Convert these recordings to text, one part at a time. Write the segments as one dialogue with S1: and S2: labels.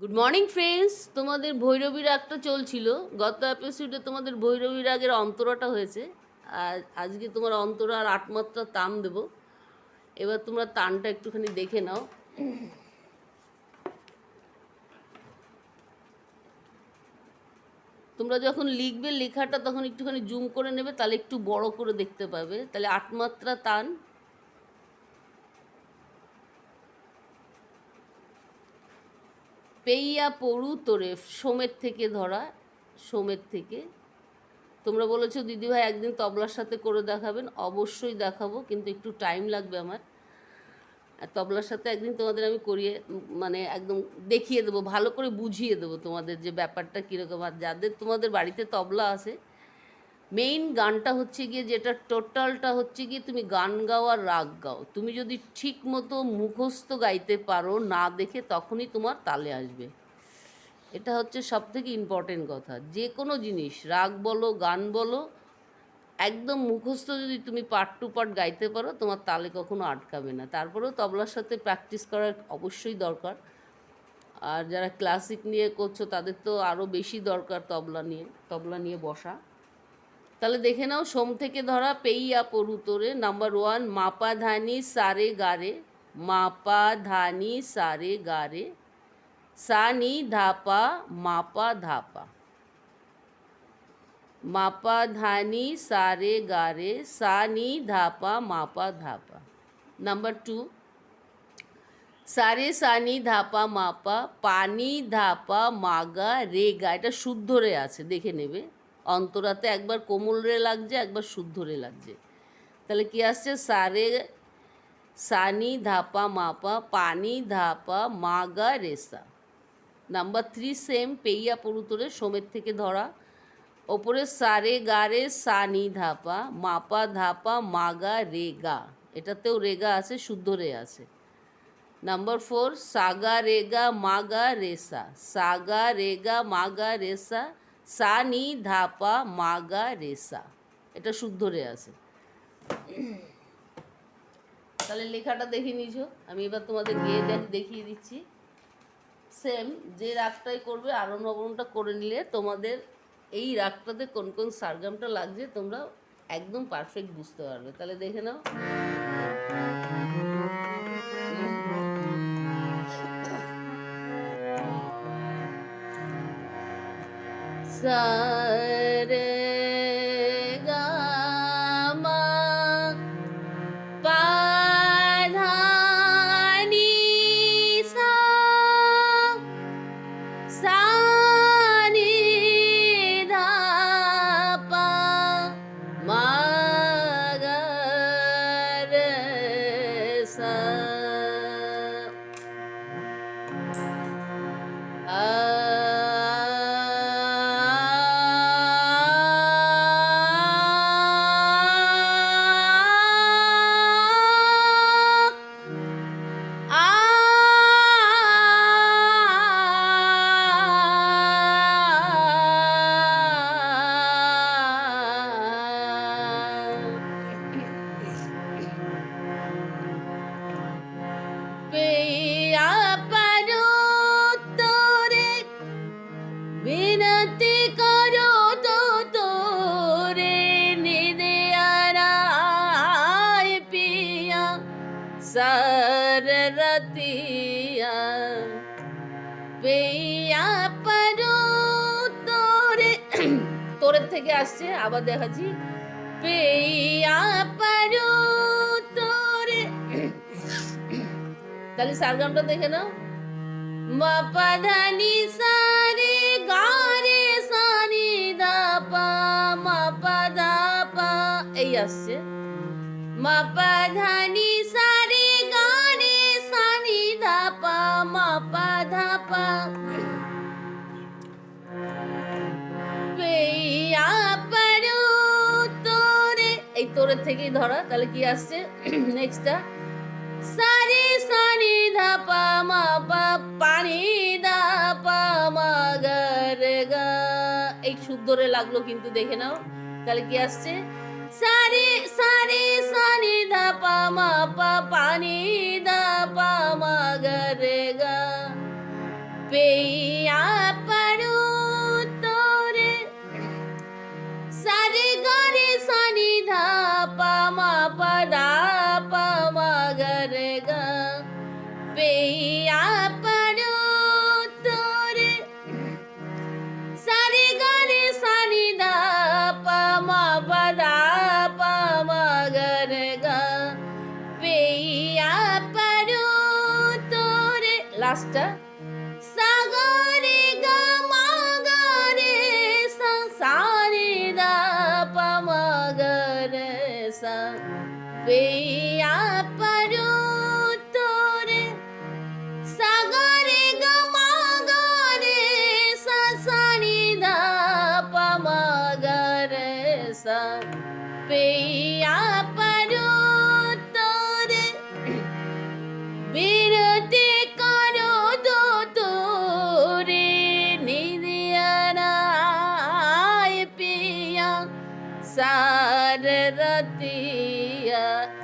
S1: Good morning friends তোমাদের ভৈরবী রাগটা চলছিল। গত এপিসোডে তোমাদের ভৈরবী রাগের অন্তরাটা হয়েছে। আর আজকে তোমার অন্তরা আর আটমাত্রা তান দেব। এবার তোমরা তানটা একটুখানি দেখে নাও। তোমরা যখন লিখবে লেখাটা তখন একটুখানি জুম করে নেবে, তাহলে একটু বড় করে দেখতে পাবে। তাহলে আটমাত্রা তান পেইয়া পড়ু তোরে, সোমের থেকে ধরা, সোমের থেকে। তোমরা বলেছ, দিদিভাই একদিন তবলার সাথে করে দেখাবেন, অবশ্যই দেখাবো, কিন্তু একটু টাইম লাগবে আমার। আর তবলার সাথে একদিন তোমাদের আমি করিয়ে মানে একদম দেখিয়ে দেবো, ভালো করে বুঝিয়ে দেবো তোমাদের যে ব্যাপারটা কীরকম। আর যাদের তোমাদের বাড়িতে তবলা আছে মেইন গানটা হচ্ছে গিয়ে যেটা টোটালটা হচ্ছে গিয়ে তুমি গান গাও আর রাগ গাও। তুমি যদি ঠিক মতো মুখস্থ গাইতে পারো, না দেখে তখনই তোমার তালে আসবে। এটা হচ্ছে সব থেকে ইম্পর্টেন্ট কথা। যে কোনো জিনিস, রাগ বলো, গান বলো, একদম মুখস্থ যদি তুমি পার্ট টু পার্ট গাইতে পারো, তোমার তালে কখনো আটকাবে না। তারপরেও তবলার সাথে প্র্যাকটিস করার অবশ্যই দরকার। আর যারা ক্লাসিক নিয়ে করছ, তাদের তো আরও বেশি দরকার তবলা নিয়ে তবলা নিয়ে বসা। তাহলে দেখে নাও, সোম থেকে ধরা পেইয়া পড়ু তোরে। নাম্বার ওয়ান মাপা ধানি সারে গারে। মাপা ধানি সারে গারে। সানি ধাপা, মাপা ধাপা। মাপা ধানি সারে গারে, সানি ধাপা, মাপা ধাপা। নাম্বার টু সারে সানি ধাপা, মাপা, পানি ধাপা, মাগা, রেগা। এটা শুদ্ধ রে আছে, দেখে নেবে। অন্তরাতে একবার কোমল রে লাগছে, একবার শুদ্ধ রে লাগছে। তাহলে কি আসছে? সারে, সানি, ধাপা, মাপা, পানি, ধাপা, মাগা, রেসা। নাম্বার থ্রি সেম, পেইয়া পড়ুতরে সোমের থেকে ধরা। ওপরে সারে, গারে, সানি, ধাপা, মাপা, ধাপা, মাগা, রেগা। এটাতেও রেগা আছে, শুদ্ধ রে আছে। নাম্বার ফোর, সাগা, রেগা, মাগা, রেসা। সাগা, রেগা, মাগা, রেসা। সানি, ধাপা, মাগা, রেসা। এটা শুদ্ধ রে আছে। তাহলে লেখাটা দেখে নিছো। আমি এবার তোমাদের গিয়ে দেখ, দেখিয়ে দিচ্ছি। সেম যে রাগটাই করবে আরও নবরণটা করে নিলে তোমাদের এই রাগটাতে কোন কোন সারগামটা লাগছে, তোমরা একদম পারফেক্ট বুঝতে পারবে। তাহলে দেখে নাও। সারে আসছে, আবার দেখাচ্ছি। পেয়া পারো তোরে। তাহলে সারগামটা দেখে নাও। মাপাধানি সারে গারে সানি দাপা মাপা ধাপা এই আসছে। মাপাধানি সারে গারে সানি মাপা ধাপা পেয়া তোরের থেকেই ধরা, তাহলে কি আসছে? নেক্সটটা সারি সানি ধাপা মাপা পানি ধাপা মাগার গা। এই শুদ্ধরে লাগল কিন্তু, দেখে নাও। তাহলে কি আসছে? সারি সারি সানি ধাপা মাপা পানি লাস্টটা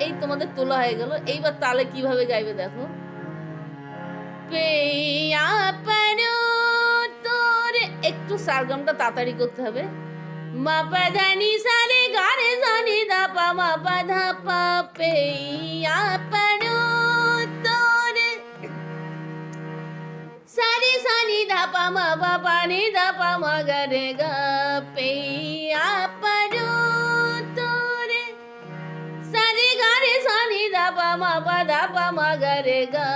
S1: এই তোমাদের তোলা হয়ে গেল। এইবার তালে কীভাবে গাইবে দেখো। পেয়া পারো তোরে একটু সারগামটা তাড়াতাড়ি করতে হবে। মা পা ধানি সারে গারে জানি দা পা মা পা ধা পা পেয়া পারো তোরে সারে সানি দা পা মা পা পা নি দা পা মা গরে গা পেয়া দা পা মা পা দা পা মা গরে গা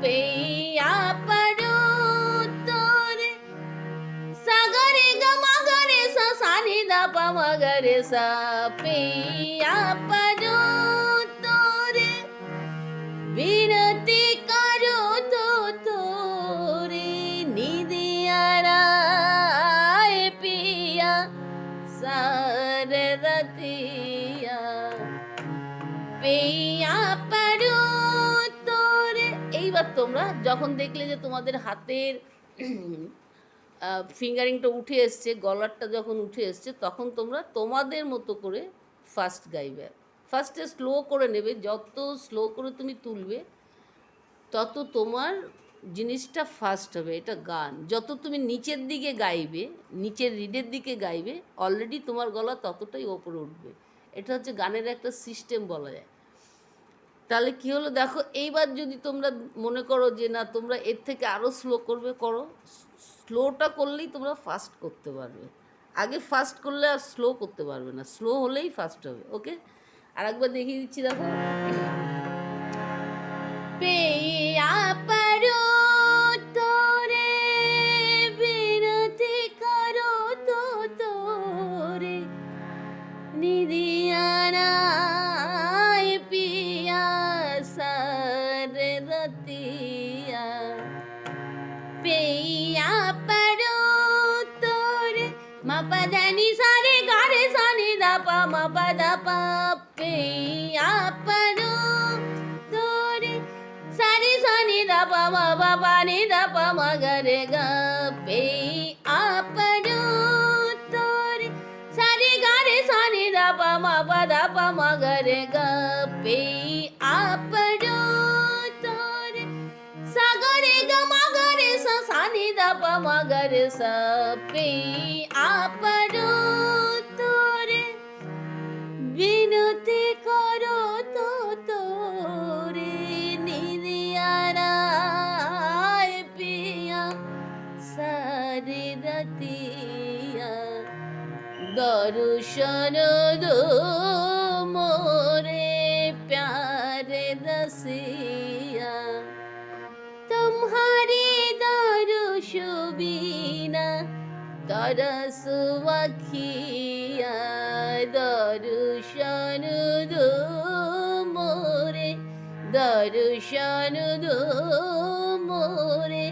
S1: পেয়া পারো তোরে সাগরে গা মা গরে সা তোমরা যখন দেখলে যে তোমাদের হাতের ফিঙ্গারিংটা উঠে এসছে, গলারটা যখন উঠে এসছে, তখন তোমরা তোমাদের মতো করে ফার্স্ট গাইবে। ফার্স্টে স্লো করে নেবে, যত স্লো করে তুমি তুলবে, তত তোমার জিনিসটা ফাস্ট হবে, এটা গান। যত তুমি নিচের দিকে গাইবে, নিচের রিডের দিকে গাইবে অলরেডি তোমার গলা ততটাই ওপরে উঠবে। এটা হচ্ছে গানের একটা সিস্টেম বলা যায়। তাহলে কি হলো? দেখো, এইবার যদি তোমরা মনে করো যে, না, তোমরা এর থেকে আরও স্লো করবে, করো। স্লোটা করলেই তোমরা ফাস্ট করতে পারবে। আগে ফাস্ট করলে আর স্লো করতে পারবে না। স্লো হলেই ফাস্ট হবে ওকে আর একবার দেখিয়ে দিচ্ছি, দেখো। পেয়া সানি দা পা মা পা পা নি দা পা মা গরে গা পেয়া পারো তোরে সারে গারে সানি দা পা মা পা দা পা মা গরে গা পেয়া পারো তোরে তারে দাতিয়া দর্শন দো মোরে প্যারে দসিয়া। তোমারে দরুষ বিনা তরস ওয়াখিয়া দর্শন দো মোরে, দর্শন দো মোরে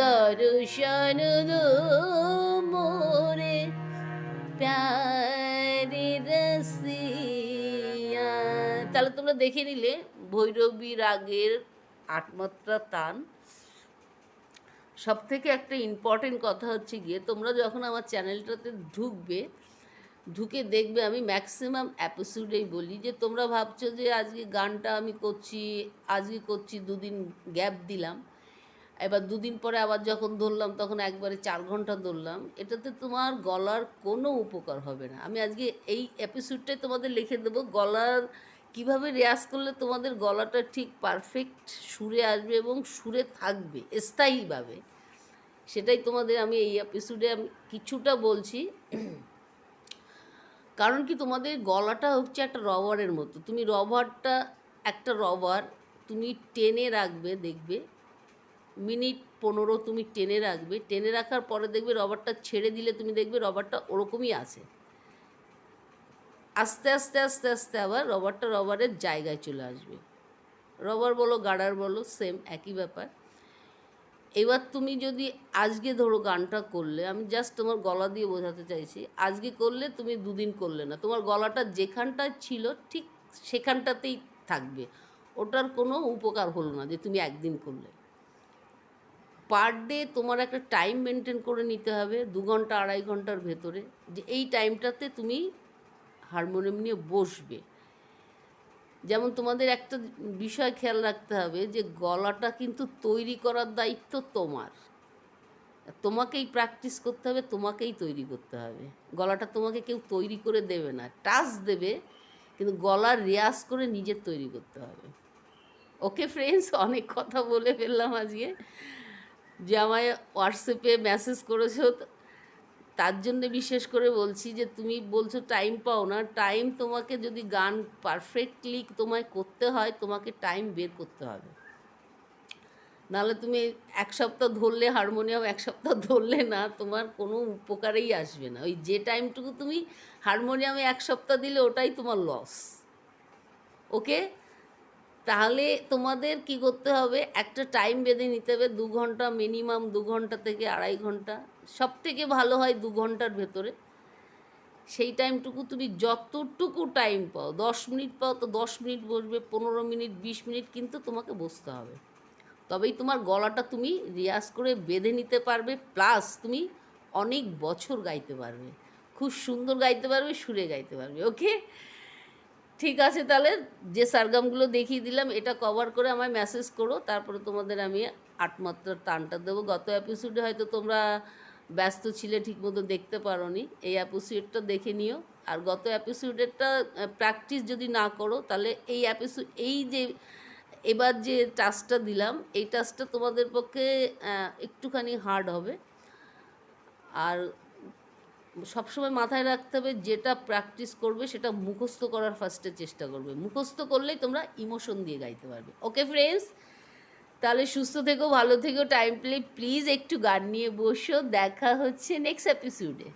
S1: দর্শন মোরে প্যারি রসিয়া তাহলে তোমরা দেখে নিলে ভৈরবী রাগের আটমাত্রা তান সব থেকে একটা ইম্পর্টেন্ট কথা হচ্ছে গিয়ে, তোমরা যখন আমার চ্যানেলটাতে ঢুকবে, ঢুকে দেখবে, আমি ম্যাক্সিমাম অ্যাপিসোডেই বলি যে, তোমরা ভাবছ যে, আজকে গানটা আমি করছি, আজকে করছি, দুদিন গ্যাপ দিলাম। এবার দুদিন পরে আবার যখন ধরলাম, তখন একবারে চার ঘণ্টা ধরলাম, এটাতে তোমার গলার কোনো উপকার হবে না। আমি আজকে এই এপিসোডটাই তোমাদের লিখে দেবো, গলার কীভাবে রেয়াজ করলে তোমাদের গলাটা ঠিক পারফেক্ট সুরে আসবে এবং সুরে থাকবে, স্থায়ীভাবে। সেটাই তোমাদের আমি এই এপিসোডে আমি কিছুটা বলছি। কারণ কি তোমাদের গলাটা হচ্ছে একটা রবারের মতো। তুমি রবারটা একটা রবার তুমি টেনে রাখবে, দেখবে মিনিট পনেরো তুমি টেনে রাখবে, টেনে রাখার পরে দেখবে রবারটা ছেড়ে দিলে তুমি দেখবে রবারটা ওরকমই আছে। আস্তে আস্তে আস্তে আস্তে আবার রবারটা রবারের জায়গায় চলে আসবে। রবার বলো গার্ডার বলো সেম একই ব্যাপার। এবার তুমি যদি আজকে ধরো গানটা করলে, আমি জাস্ট তোমার গলা দিয়ে বোঝাতে চাইছি, আজকে করলে তুমি দুদিন করলে না। তোমার গলাটা যেখানটায় ছিল ঠিক সেখানটাতেই থাকবে। ওটার কোনো উপকার হলো না যে তুমি একদিন করলে। পার ডে তোমার একটা টাইম মেনটেন করে নিতে হবে, দু ঘণ্টা, আড়াই ঘণ্টার ভেতরে, যে এই টাইমটাতে তুমি হারমোনিয়াম নিয়ে বসবে। যেমন তোমাদের একটা বিষয় খেয়াল রাখতে হবে যে গলাটা কিন্তু তৈরি করার দায়িত্ব তোমার। তোমাকেই প্র্যাকটিস করতে হবে, তোমাকেই তৈরি করতে হবে। গলাটা তোমাকে কেউ তৈরি করে দেবে না টাচ দেবে, কিন্তু গলার রেয়াজ করে নিজের তৈরি করতে হবে। ওকে ফ্রেন্ডস অনেক কথা বলে ফেললাম আজকে। যে আমায় হোয়াটসঅ্যাপে মেসেজ করেছ, তার জন্য বিশেষ করে বলছি যে তুমি বলছো টাইম পাও না। টাইম তোমাকে যদি গান পারফেক্টলি তোমায় করতে হয়, তোমাকে টাইম বের করতে হবে। নাহলে তুমি এক সপ্তাহ ধরলে হারমোনিয়াম এক সপ্তাহ ধরলে না, তোমার কোনো উপকারেই আসবে না। ওই যে টাইমটুকু তুমি হারমোনিয়ামে এক সপ্তাহ দিলে ওটাই তোমার লস ওকে তাহলে তোমাদের কি করতে হবে? একটা টাইম বেঁধে নিতে হবে, দু ঘণ্টা মিনিমাম দু ঘণ্টা থেকে আড়াই ঘণ্টা। সব থেকে ভালো হয় দু ঘণ্টার ভেতরে। সেই টাইমটুকু তুমি যতটুকু টাইম পাও, দশ মিনিট পাও তো দশ মিনিট বসবে, পনেরো মিনিট, বিশ মিনিট কিন্তু তোমাকে বসতে হবে। তবেই তোমার গলাটা তুমি রিয়াজ করে বেঁধে নিতে পারবে প্লাস তুমি অনেক বছর গাইতে পারবে। খুব সুন্দর গাইতে পারবে, সুরে গাইতে পারবে ওকে ঠিক আছে তাহলে যে সারগামগুলো দেখিয়ে দিলাম, এটা কভার করে আমায় মেসেজ করো, তারপরে তোমাদের আমি আট মাত্রার টানটা দেবো। গত এপিসোডে হয়তো তোমরা ব্যস্ত ছিলে, ঠিকমতো দেখতে পারো নি এই এপিসোডটা দেখে নিও। আর গত এপিসোডেরটা প্র্যাকটিস যদি না করো, তাহলে এই এপিসোড এই যে, এবার যে টাস্কটা দিলাম, এই টাস্কটা তোমাদের পক্ষে একটুখানি হার্ড হবে। আর সবসময় মাথায় রাখতে হবে যেটা প্র্যাকটিস করবে সেটা মুখস্থ করার ফার্স্টে চেষ্টা করবে। মুখস্থ করলেই তোমরা ইমোশন দিয়ে গাইতে পারবে। ওকে ফ্রেন্ডস তাহলে সুস্থ থেকো, ভালো থেকো টাইম প্লে প্লিজ একটু গান নিয়ে বসো। দেখা হচ্ছে নেক্সট এপিসোডে